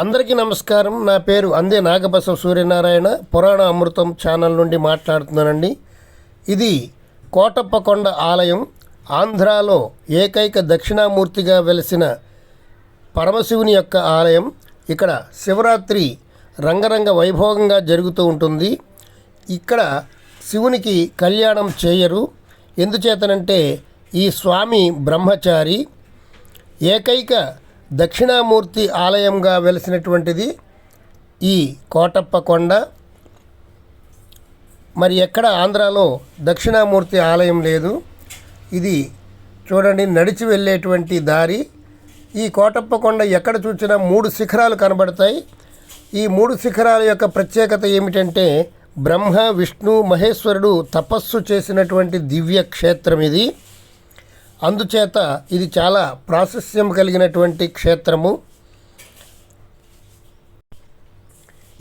అందరికీ నమస్కారం. నా పేరు అందే నాగబసవ సూర్యనారాయణ. పురాణ అమృతం ఛానల్ నుండి మాట్లాడుతున్నానండి. ఇది కోటప్పకొండ ఆలయం. ఆంధ్రాలో ఏకైక దక్షిణామూర్తిగా వెలిసిన పరమశివుని యొక్క ఆలయం. ఇక్కడ శివరాత్రి రంగరంగ వైభోగంగా జరుగుతూ ఉంటుంది. ఇక్కడ శివునికి కళ్యాణం చేయరు. ఎందుచేతనంటే ఈ స్వామి బ్రహ్మచారి ఏకైక దక్షిణామూర్తి ఆలయంగా వెలిసినటువంటిది ఈ కోటప్ప కొండ. మరి ఎక్కడ ఆంధ్రాలో దక్షిణామూర్తి ఆలయం లేదు? ఇది చూడండి నడిచి వెళ్ళేటువంటి దారి. ఈ కోటప్ప కొండ ఎక్కడ చూసినా మూడు శిఖరాలు కనబడతాయి. ఈ మూడు శిఖరాల యొక్క ప్రత్యేకత ఏమిటంటే బ్రహ్మ విష్ణు మహేశ్వరుడు తపస్సు చేసినటువంటి దివ్య క్షేత్రం ఇది. అందుచేత ఇది చాలా ప్రాశస్యం కలిగినటువంటి క్షేత్రము.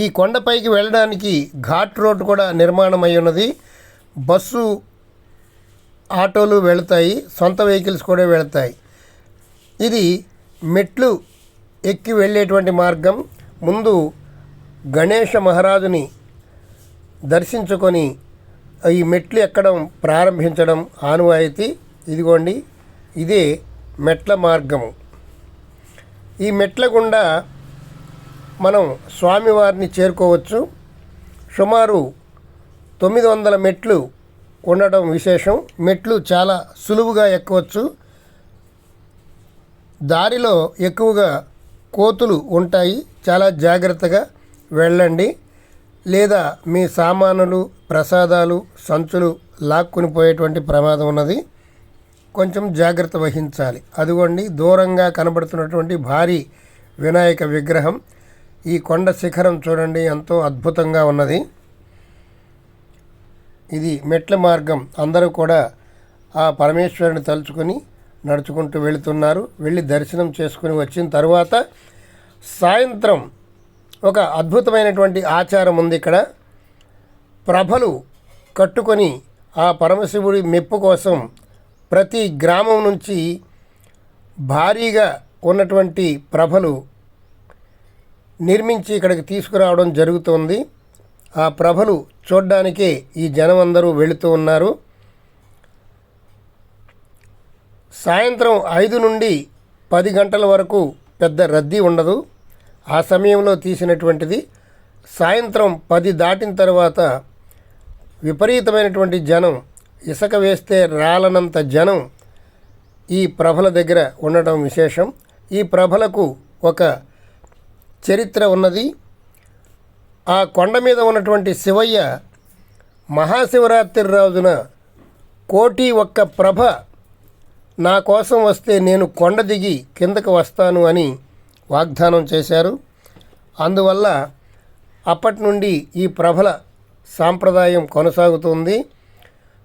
ఈ కొండపైకి వెళ్ళడానికి ఘాట్ రోడ్ కూడా నిర్మాణం అయి ఉన్నది బస్సు ఆటోలు వెళతాయి సొంత వెహికల్స్ కూడా వెళతాయి. ఇది మెట్లు ఎక్కి వెళ్ళేటువంటి మార్గం. ముందు గణేష మహారాజుని దర్శించుకొని ఈ మెట్లు ఎక్కడం ప్రారంభించడం ఆనవాయితీ. ఇదిగోండి ఇదే మెట్ల మార్గము. ఈ మెట్ల గుండా మనం స్వామివారిని చేరుకోవచ్చు. సుమారు తొమ్మిది వందల మెట్లు ఉండడం విశేషం. మెట్లు చాలా సులువుగా ఎక్కవచ్చు దారిలో ఎక్కువగా కోతులు ఉంటాయి. చాలా జాగ్రత్తగా వెళ్ళండి. లేదా మీ సామానులు ప్రసాదాలు సంచులు లాక్కుని పోయేటువంటి ప్రమాదం ఉన్నది. కొంచెం జాగ్రత్త వహించాలి. అదిగోండి దూరంగా కనబడుతున్నటువంటి భారీ వినాయక విగ్రహం. ఈ కొండ శిఖరం చూడండి ఎంతో అద్భుతంగా ఉన్నది. ఇది మెట్ల మార్గం. అందరూ కూడా ఆ పరమేశ్వరుని తలుచుకొని నడుచుకుంటూ వెళుతున్నారు. వెళ్ళి దర్శనం చేసుకుని వచ్చిన తర్వాత సాయంత్రం ఒక అద్భుతమైనటువంటి ఆచారం ఉంది ఇక్కడ. ప్రభలు కట్టుకొని ఆ పరమశివుడి మెప్పు కోసం ప్రతి గ్రామం నుంచి భారీగా ఉన్నటువంటి ప్రభలు నిర్మించి ఇక్కడికి తీసుకురావడం జరుగుతోంది. ఆ ప్రభలు చూడ్డానికే ఈ జనం అందరూ వెళుతూ ఉన్నారు. సాయంత్రం ఐదు నుండి పది గంటల వరకు పెద్ద రద్దీ ఉండదు. ఆ సమయంలో తీసినటువంటిది. సాయంత్రం పది దాటిన తర్వాత విపరీతమైనటువంటి జనం ఇసుక వేస్తే రాలనంత జనం ఈ ప్రభల దగ్గర ఉండటం విశేషం. ఈ ప్రభలకు ఒక చరిత్ర ఉన్నది. ఆ కొండ మీద ఉన్నటువంటి శివయ్య మహాశివరాత్రి రోజున కోటి ఒక్క ప్రభ నా కోసం వస్తే నేను కొండ దిగి కిందకు వస్తాను అని వాగ్దానం చేశారు. అందువల్ల అప్పటి నుండి ఈ ప్రభల సాంప్రదాయం కొనసాగుతుంది.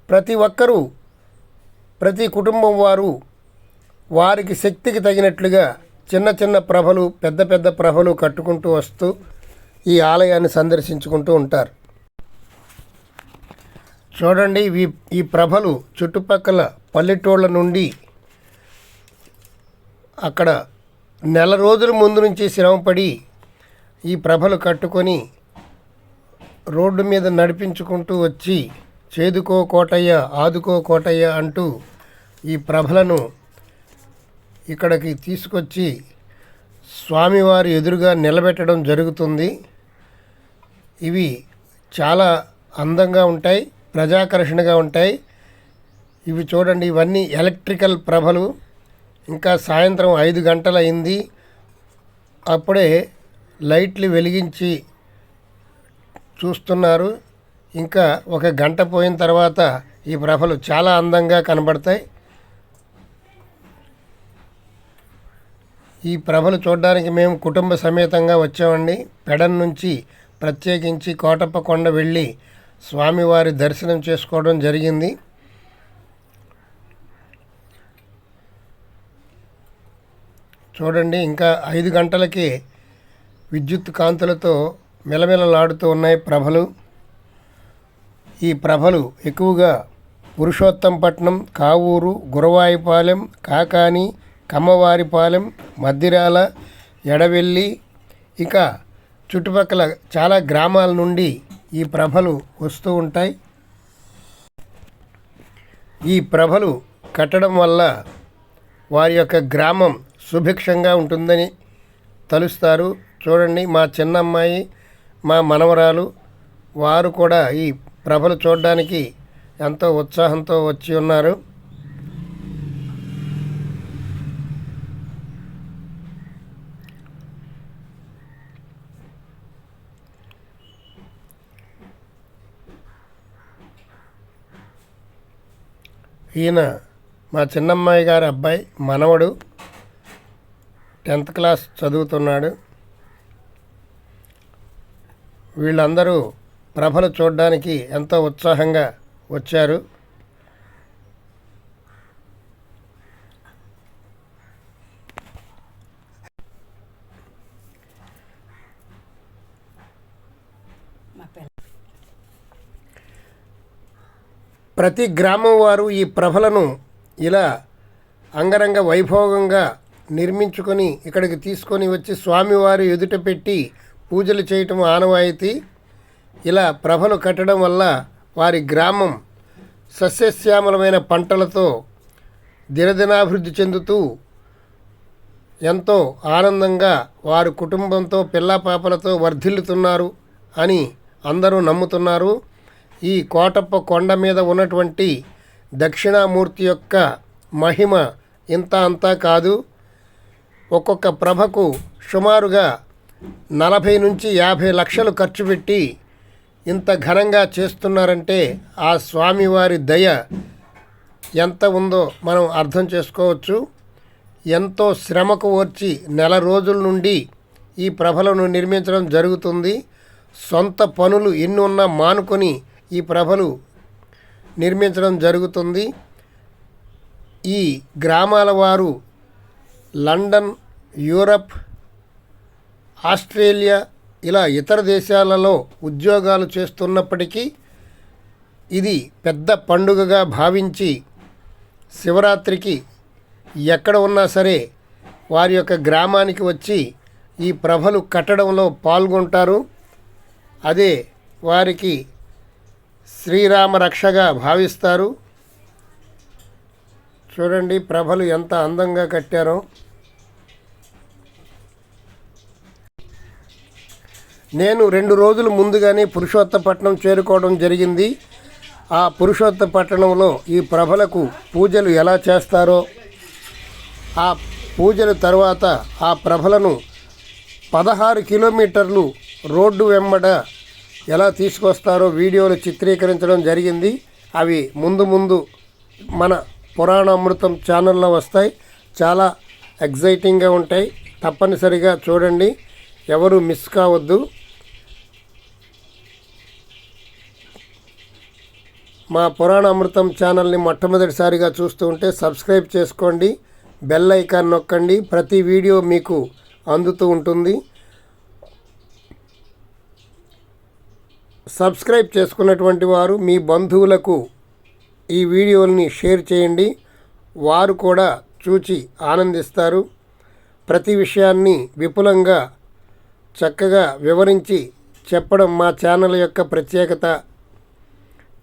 ప్రతి ఒక్కరూ ప్రతి కుటుంబం వారు వారికి శక్తికి తగినట్లుగా చిన్న చిన్న ప్రభలు పెద్ద పెద్ద ప్రభలు కట్టుకుంటూ వస్తూ ఈ ఆలయాన్ని సందర్శించుకుంటూ ఉంటారు. చూడండి ఈ ఈ ప్రభలు చుట్టుపక్కల పల్లెటూళ్ళ నుండి అక్కడ నెల రోజుల ముందు నుంచి శ్రమపడి ఈ ప్రభలు కట్టుకొని రోడ్డు మీద నడిపించుకుంటూ వచ్చి చేదుకో కోటయ్య ఆదుకో కోటయ్య అంటూ ఈ ప్రభలను ఇక్కడికి తీసుకొచ్చి స్వామివారి ఎదురుగా నిలబెట్టడం జరుగుతుంది. ఇవి చాలా అందంగా ఉంటాయి ప్రజాకర్షణగా ఉంటాయి. ఇవి చూడండి ఇవన్నీ ఎలక్ట్రికల్ ప్రభలు. ఇంకా సాయంత్రం ఐదు గంటలైంది అప్పుడే లైట్లు వెలిగించి చూస్తున్నారు. ఇంకా ఒక గంట పోయిన తర్వాత ఈ ప్రభలు చాలా అందంగా కనబడతాయి. ఈ ప్రభలు చూడడానికి మేము కుటుంబ సమేతంగా వచ్చామండి. పెడన్ నుంచి ప్రత్యేకించి కోటప్ప కొండ వెళ్ళి స్వామివారి దర్శనం చేసుకోవడం జరిగింది. చూడండి ఇంకా ఐదు గంటలకి విద్యుత్ కాంతులతో మెలమెలలాడుతూ ఉన్నాయి ప్రభలు. ఈ ప్రభలు ఎక్కువగా పురుషోత్తంపట్నం కావూరు గురవాయిపాలెం కాకాని కమ్మవారిపాలెం మద్దిరాల ఎడవెల్లి ఇంకా చుట్టుపక్కల చాలా గ్రామాల నుండి ఈ ప్రభలు వస్తూ ఉంటాయి. ఈ ప్రభలు కట్టడం వల్ల వారి యొక్క గ్రామం సుభిక్షంగా ఉంటుందని తలుస్తారు. చూడండి మా చిన్నమ్మాయి మా మనవరాలు వారు కూడా ఈ ప్రభలు చూడడానికి ఎంతో ఉత్సాహంతో వచ్చి ఉన్నారు. ఈయన మా చిన్నమ్మాయి గారి అబ్బాయి మనవడు టెన్త్ క్లాస్ చదువుతున్నాడు. వీళ్ళందరూ ప్రభలు చూడడానికి ఎంతో ఉత్సాహంగా వచ్చారు. ప్రతి గ్రామం వారు ఈ ప్రభలను ఇలా అంగరంగ వైభోగంగా నిర్మించుకొని ఇక్కడికి తీసుకొని వచ్చి స్వామివారి ఎదుట పెట్టి పూజలు చేయటం ఆనవాయితీ. ఇలా ప్రభలు కట్టడం వల్ల వారి గ్రామం సస్యశ్యామలమైన పంటలతో దినదినాభివృద్ధి చెందుతూ ఎంతో ఆనందంగా వారి కుటుంబంతో పిల్లాపాపలతో వర్ధిల్లుతున్నారు అని అందరూ నమ్ముతున్నారు. ఈ కోటప్ప కొండ మీద ఉన్నటువంటి దక్షిణామూర్తి యొక్క మహిమ ఇంత అంతా కాదు. ఒక్కొక్క ప్రభకు సుమారుగా నలభై నుంచి యాభై లక్షలు ఖర్చు పెట్టి ఇంత ఘనంగా చేస్తున్నారంటే ఆ స్వామివారి దయ ఎంత ఉందో మనం అర్థం చేసుకోవచ్చు. ఎంతో శ్రమకు వచ్చి నెల రోజుల నుండి ఈ ప్రభలను నిర్మించడం జరుగుతుంది. సొంత పనులు ఎన్ని ఉన్నా మానుకొని ఈ ప్రభలు నిర్మించడం జరుగుతుంది. ఈ గ్రామాల వారు లండన్ యూరప్ ఆస్ట్రేలియా ఇలా ఇతర దేశాలలో ఉద్యోగాలు చేస్తున్నప్పటికీ ఇది పెద్ద పండుగగా భావించి శివరాత్రికి ఎక్కడ ఉన్నా సరే వారి యొక్క గ్రామానికి వచ్చి ఈ ప్రభలు కట్టడంలో పాల్గొంటారు. అదే వారికి శ్రీరామ రక్షగా భావిస్తారు. చూడండి ప్రభలు ఎంత అందంగా కట్టారో. నేను రెండు రోజులు ముందుగానే పురుషోత్తపట్నం చేరుకోవడం జరిగింది. ఆ పురుషోత్తపట్నంలో ఈ ప్రభలకు పూజలు ఎలా చేస్తారో ఆ పూజల తర్వాత ఆ ప్రభలను పదహారు కిలోమీటర్లు రోడ్డు వెంబడ ఎలా తీసుకొస్తారో వీడియోలు చిత్రీకరించడం జరిగింది. అవి ముందు ముందు మన పురాణ అమృతం ఛానల్లో వస్తాయి. చాలా ఎగ్జైటింగ్గా ఉంటాయి. తప్పనిసరిగా చూడండి. ఎవరు మిస్ కావద్దు. మా పురాణ అమృతం ఛానల్ని మొట్టమొదటిసారిగా చూస్తూ ఉంటే సబ్స్క్రైబ్ చేసుకోండి బెల్ ఐకాన్ నొక్కండి. ప్రతి వీడియో మీకు అందుతూ ఉంటుంది. సబ్స్క్రైబ్ చేసుకున్నటువంటి వారు మీ బంధువులకు ఈ వీడియోల్ని షేర్ చేయండి. వారు కూడా చూచి ఆనందిస్తారు. ప్రతి విషయాన్ని విపులంగా చక్కగా వివరించి చెప్పడం మా ఛానల్ యొక్క ప్రత్యేకత.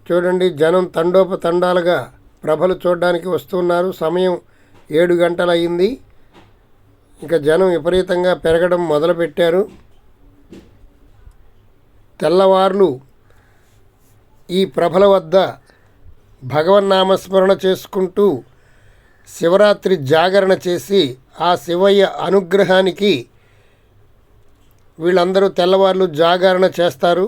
చూడండి జనం తండోపతండాలుగా ప్రభలు చూడడానికి వస్తున్నారు. సమయం ఏడు గంటలు అయింది జనం విపరీతంగా పెరగడం మొదలుపెట్టారు. తెల్లవార్లు ఈ ప్రభల వద్ద భగవన్నామస్మరణ చేసుకుంటూ శివరాత్రి జాగరణ చేసి ఆ శివయ్య అనుగ్రహానికి వీళ్ళందరూ తెల్లవార్లు జాగరణ చేస్తారు.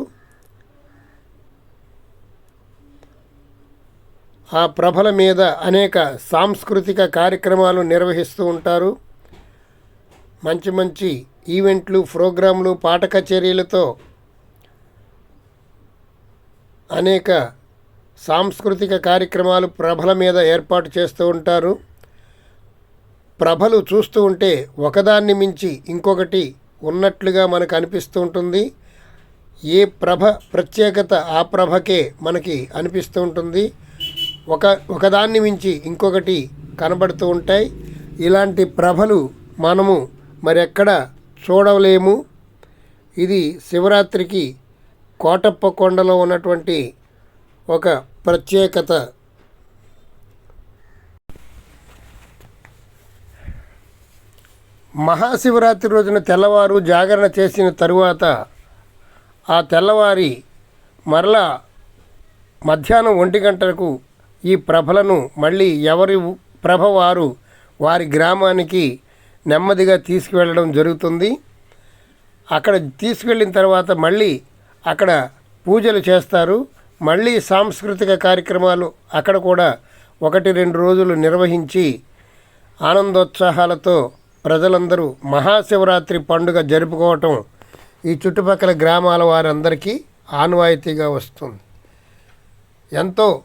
ఆ ప్రభల మీద అనేక సాంస్కృతిక కార్యక్రమాలు నిర్వహిస్తూ ఉంటారు. మంచి మంచి ఈవెంట్లు ప్రోగ్రాంలు పాట కచేరీలతో అనేక సాంస్కృతిక కార్యక్రమాలు ప్రభల మీద ఏర్పాటు చేస్తూ ఉంటారు. ప్రభలు చూస్తూ ఉంటే ఒకదాన్ని మించి ఇంకొకటి ఉన్నట్లుగా మనకు అనిపిస్తూ ఉంటుంది. ఏ ప్రభ ప్రత్యేకత ఆ ప్రభకే మనకి అనిపిస్తూ ఉంటుంది. ఒక ఒకదాన్ని మించి ఇంకొకటి కనబడుతూ ఉంటాయి. ఇలాంటి ప్రభలు మనము మరెక్కడ చూడలేము. ఇది శివరాత్రికి కోటప్ప కొండలో ఉన్నటువంటి ఒక ప్రత్యేకత. మహాశివరాత్రి రోజున తెల్లవారు జాగరణ చేసిన తరువాత ఆ తెల్లవారి మరలా మధ్యాహ్నం ఒంటి గంటలకు ఈ ప్రభలను మళ్ళీ ఎవరి ప్రభ వారు వారి గ్రామానికి నెమ్మదిగా తీసుకువెళ్ళడం జరుగుతుంది. అక్కడ తీసుకెళ్ళిన తర్వాత మళ్ళీ అక్కడ పూజలు చేస్తారు. మళ్ళీ సాంస్కృతిక కార్యక్రమాలు అక్కడ కూడా ఒకటి రెండు రోజులు నిర్వహించి ఆనందోత్సాహాలతో ప్రజలందరూ మహాశివరాత్రి పండుగ జరుపుకోవటం ఈ చుట్టుపక్కల గ్రామాల వారందరికీ ఆనవాయితీగా వస్తుంది. ఎంతో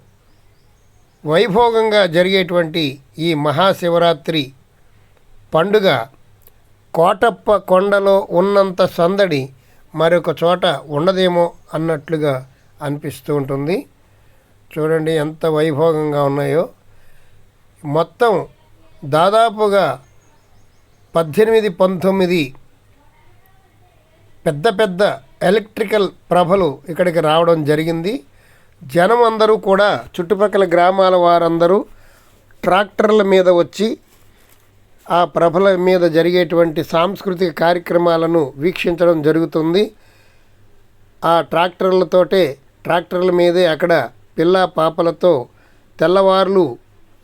వైభోగంగా జరిగేటువంటి ఈ మహాశివరాత్రి పండుగ కోటప్ప కొండలో ఉన్నంత సందడి మరొక చోట ఉండదేమో అన్నట్లుగా అనిపిస్తూ ఉంటుంది. చూడండి ఎంత వైభోగంగా ఉన్నాయో. మొత్తం దాదాపుగా పద్దెనిమిది పంతొమ్మిది పెద్ద పెద్ద ఎలక్ట్రికల్ ప్రభలు ఇక్కడికి రావడం జరిగింది. జనం అందరూ కూడా చుట్టుపక్కల గ్రామాల వారందరూ ట్రాక్టర్ల మీద వచ్చి ఆ ప్రభల మీద జరిగేటువంటి సాంస్కృతిక కార్యక్రమాలను వీక్షించడం జరుగుతుంది. ఆ ట్రాక్టర్లతోటే ట్రాక్టర్ల మీదే అక్కడ పిల్ల పాపలతో తెల్లవార్లు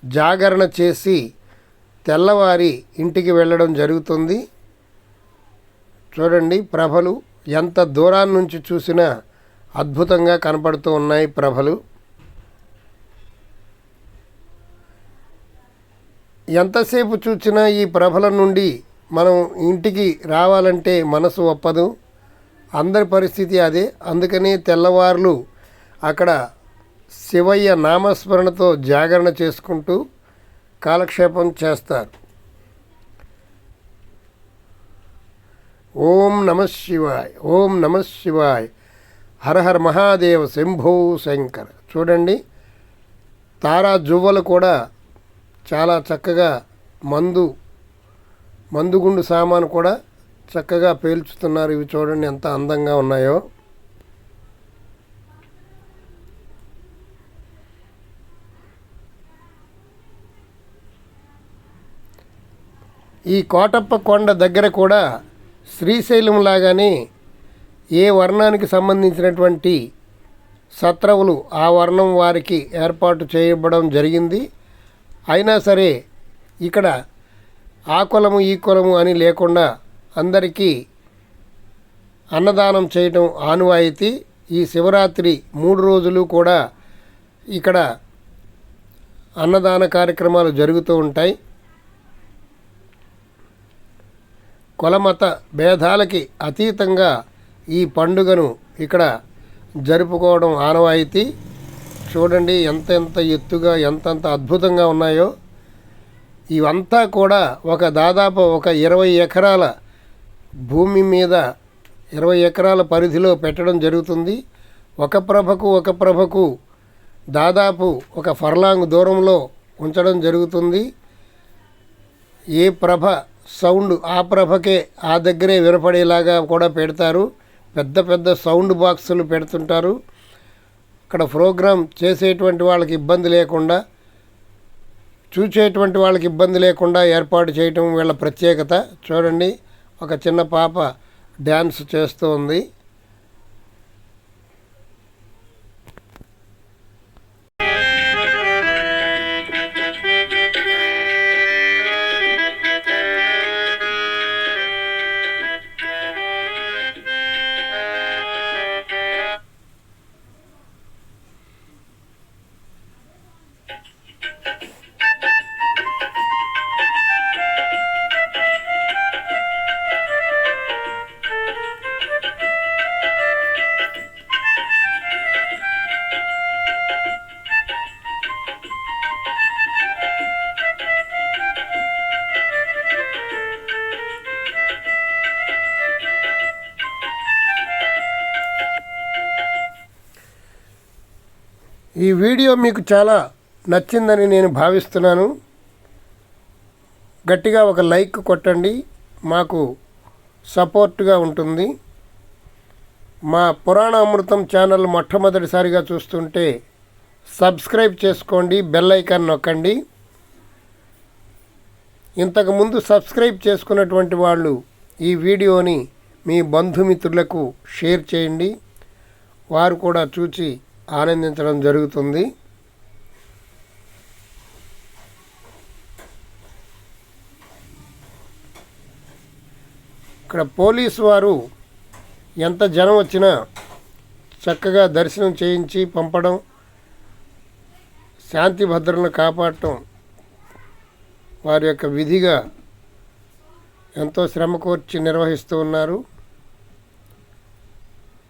జాగరణ చేసి తెల్లవారి ఇంటికి వెళ్ళడం జరుగుతుంది. చూడండి ప్రభలు ఎంత దూరాన్నించి చూసినా అద్భుతంగా కనపడుతూ ఉన్నాయి ప్రభలు. ఎంతసేపు చూచినా ఈ ప్రభల నుండి మనం ఇంటికి రావాలంటే మనసు ఒప్పదు. అందరి పరిస్థితి అదే. అందుకనే తెల్లవారులు అక్కడ శివయ్య నామస్మరణతో జాగరణ చేసుకుంటూ కాలక్షేపం చేస్తారు. ఓం నమ శివాయ్. ఓం నమ శివాయ్. హర హర మహాదేవ్ శంభో శంకర్. చూడండి తారా జువ్వలు కూడా చాలా చక్కగా మందు మందుగుండు సామాను కూడా చక్కగా పేల్చుతున్నారు. ఇవి చూడండి ఎంత అందంగా ఉన్నాయో. ఈ కోటప్ప కొండ దగ్గర కూడా శ్రీశైలం లాగానే ఏ వర్ణానికి సంబంధించినటువంటి సత్రవులు ఆ వర్ణం వారికి ఏర్పాటు చేయబడడం జరిగింది. అయినా సరే ఇక్కడ ఆ కులము ఈ కులము అని లేకుండా అందరికీ అన్నదానం చేయటం ఆనవాయితీ. ఈ శివరాత్రి మూడు రోజులు కూడా ఇక్కడ అన్నదాన కార్యక్రమాలు జరుగుతూ ఉంటాయి. కులమత భేదాలకి అతీతంగా ఈ పండుగను ఇక్కడ జరుపుకోవడం ఆనవాయితీ. చూడండి ఎంత ఎంత ఎత్తుగా ఎంతంత అద్భుతంగా ఉన్నాయో. ఇవంతా కూడా ఒక దాదాపు ఒక ఇరవై ఎకరాల భూమి మీద ఇరవై ఎకరాల పరిధిలో పెట్టడం జరుగుతుంది. ఒక ప్రభకు ఒక ప్రభకు దాదాపు ఒక ఫర్లాంగ్ దూరంలో ఉంచడం జరుగుతుంది. ఏ ప్రభ సౌండ్ ఆ ప్రభకే ఆ దగ్గరే వినపడేలాగా కూడా పెడతారు. పెద్ద పెద్ద సౌండ్ బాక్సులు పెడుతుంటారు. అక్కడ ప్రోగ్రాం చేసేటువంటి వాళ్ళకి ఇబ్బంది లేకుండా చూసేటువంటి వాళ్ళకి ఇబ్బంది లేకుండా ఏర్పాటు చేయటం వీళ్ళ ప్రత్యేకత. చూడండి ఒక చిన్న పాప డ్యాన్స్ చేస్తూ ఉంది ఈ వీడియో మీకు చాలా నచ్చిందని నేను భావిస్తున్నాను. గట్టిగా ఒక లైక్ కొట్టండి. మాకు సపోర్ట్గా ఉంటుంది. మా పురాణ అమృతం ఛానల్ మొట్టమొదటిసారిగా చూస్తుంటే సబ్స్క్రైబ్ చేసుకోండి బెల్ ఐకాన్ నొక్కండి. ఇంతకుముందు సబ్స్క్రైబ్ చేసుకున్నటువంటి వాళ్ళు ఈ వీడియోని మీ బంధుమిత్రులకు షేర్ చేయండి. వారు కూడా చూచి ఆనందించడం జరుగుతుంది. ఇక్కడ పోలీసు వారు ఎంత జనం వచ్చినా చక్కగా దర్శనం చేయించి పంపడం శాంతి భద్రలను కాపాడటం వారి యొక్క విధిగా ఎంతో శ్రమ కోర్చి నిర్వహిస్తూ ఉన్నారు.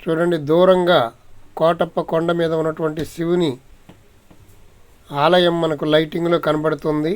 చూడండి దూరంగా కోటప్ప కొండ మీద ఉన్నటువంటి శివుని ఆలయం మనకు లైటింగ్లో కనబడుతుంది.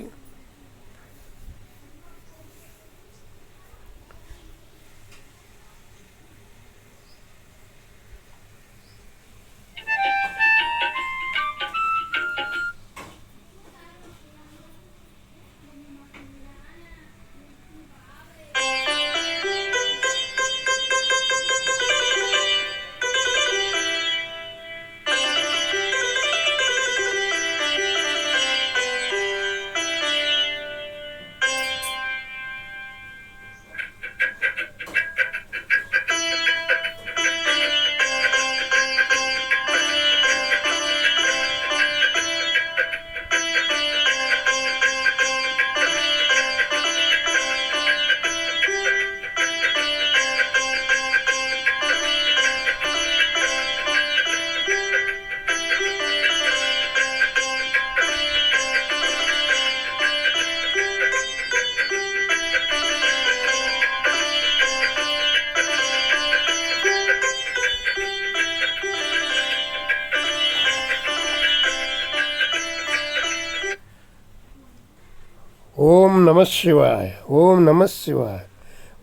ఓం నమ శివాయ ఓం నమ శివాయ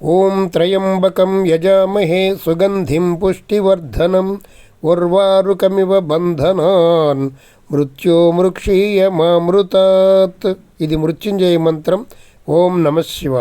ఓం త్రయంబకం యజామహే సుగంధిం పుష్టివర్ధనం ఉర్వారుకమివ బంధనాన్ మృత్యో మృక్షీయమామృతాత్ ఇది మృత్యుంజయ మంత్రం ఓం నమ శివాయ